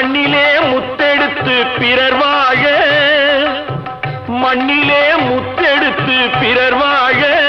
மண்ணிலே முத்தெடுத்து பிறர் வாழ. மண்ணிலே முத்தெடுத்து பிறர் வாழ.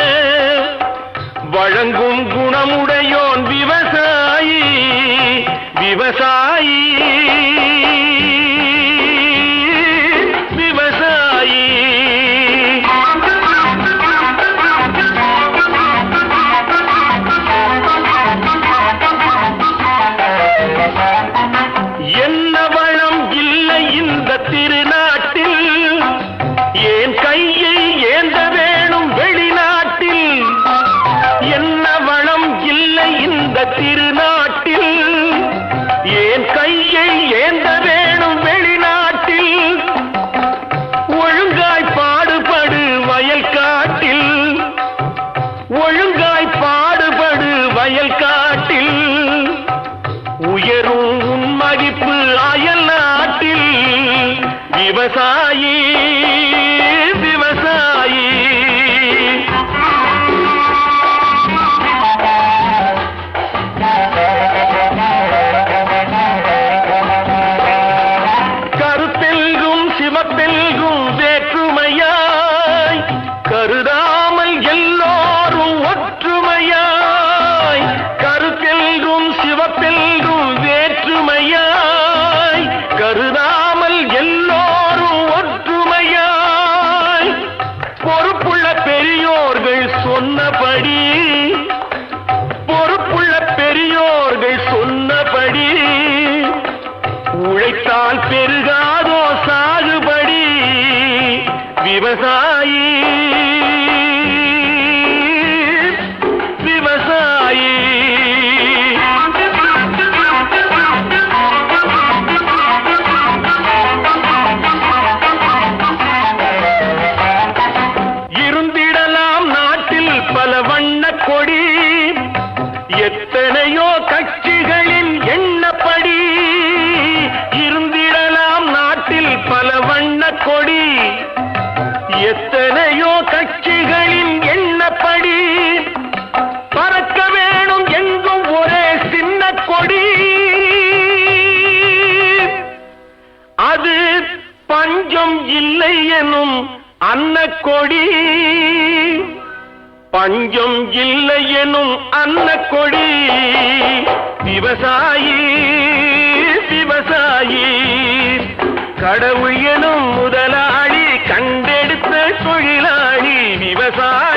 ஒழுங்காய் பாடுபடு வயல் காட்டில். உயரும் மதிப்பு அயல் நாட்டில். விவசாயி விவசாயி பஞ்சம் இல்லை எனும் அன்ன கொடி பஞ்சம் இல்லை எனும் அன்ன கொடி விவசாயி விவசாயி. கடவுள் எனும் முதலாளி கண்டெடுத்த தொழிலாளி விவசாயி.